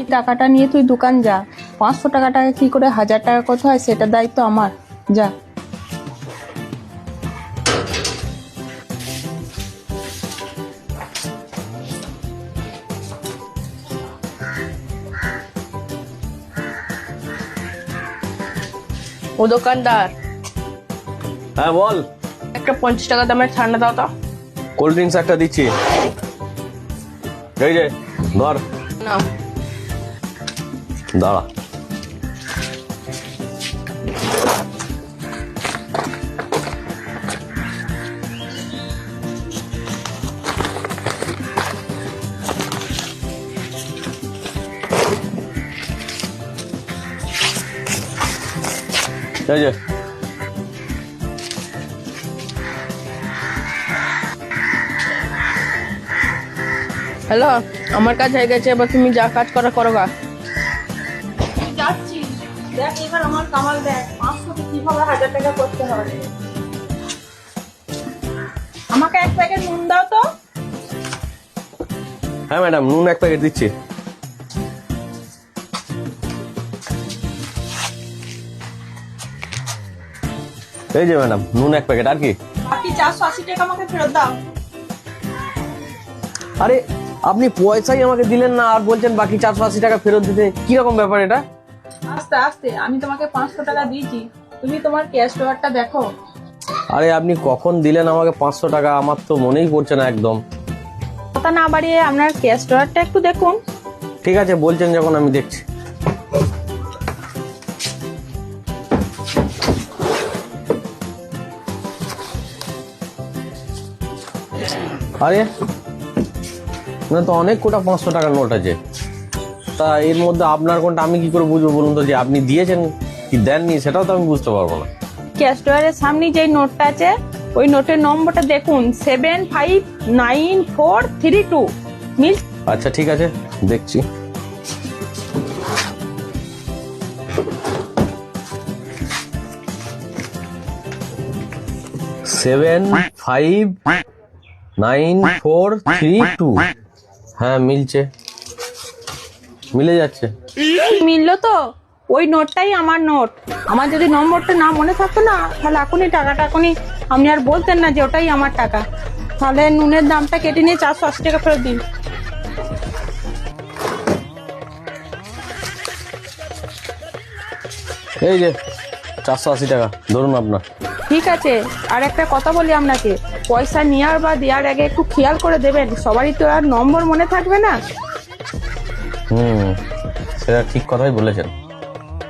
এই টাকাটা নিয়ে তুই দোকান যা। পাঁচশো টাকা টাকা কি করে হাজার টাকা কত হয় সেটা দায়িত্ব আমার। যা। ও দোকানদার। হ্যাঁ বল। একটা পঞ্চাশ টাকা দামের ঠান্ডা দাও তো। কোল্ড ড্রিঙ্কস একটা দিচ্ছি। এই যে। ধর না দাঁড়া এই যে হ্যালো আমার কাজ হয়ে গেছে এবার তুমি যা কাজ করা করো গা। যাচ্ছি। দেখ এবার আমার কামাল দেখ পাঁচশো কীভাবে হাজার টাকা করতে হবে আমাকে এক প্যাকেট নুন দাও তো। হ্যাঁ ম্যাডাম নুন এক প্যাকেট দিচ্ছি। এই যে ম্যাডাম নুন এক প্যাকেট আর কি? বাকি চারশো আশি টাকা আমাকে ফেরত দাও। আরে আপনি পয়সাই আমাকে দিলেন না আর বলছেন বাকি চারশো আশি টাকা ফেরত দিতে। কি রকম ব্যাপার এটা? আস্তে আস্তে আমি তোমাকে পাঁচশো টাকা দিয়েছি। তুমি তোমার ক্যাশ পেপারটা দেখো। আরে আপনি কখন দিলেন আমাকে পাঁচশো টাকা? আমার তো মনেই পড়ছে না একদম। কথা না বাড়িয়ে আপনার ক্যাশ পেপারটা একটু দেখুন। ঠিক আছে বলছেন যখন আমি দেখছি। আরে না তো অনেক কোটা পাঁচশো টাকার নোট আছে। তা এর মধ্যে আপনার কোনটা আমি কি করে বুঝব বলুন তো? যে আপনি দিয়েছেন কি দেননি সেটাও তো আমি বুঝতে পারব না। ক্যাশ পেপারের সামনে যেই নোটটা আছে ওই নোটের নম্বরটা দেখুন seven five nine four three two. মিল আচ্ছা ঠিক আছে দেখছি। Seven five nine four three two. হ্যাঁ মিলছে। মিলে যাচ্ছে। মিললো তো? ওই নোটটাই আমার নোট। আমার যদি নম্বরটা না মনে থাকতো না তাহলে এখনই টাকাটা এখনই আপনি আর বলতেন না যে ওটাই আমার টাকা। তাহলে নুনের দামটা কেটে নিয়ে চারশো আশি টাকা ফেরত দিন। এই যে চারশো আশি টাকা ধরুন আপনার। ঠিক আছে, আর একটা কথা বলি আপনাকে। পয়সা নেওয়ার বা দেওয়ার আগে একটু খেয়াল করে দেবেন, সবারই তো আর নম্বর মনে থাকবে না? হুম, সেটা ঠিক কথাই বলেছেন।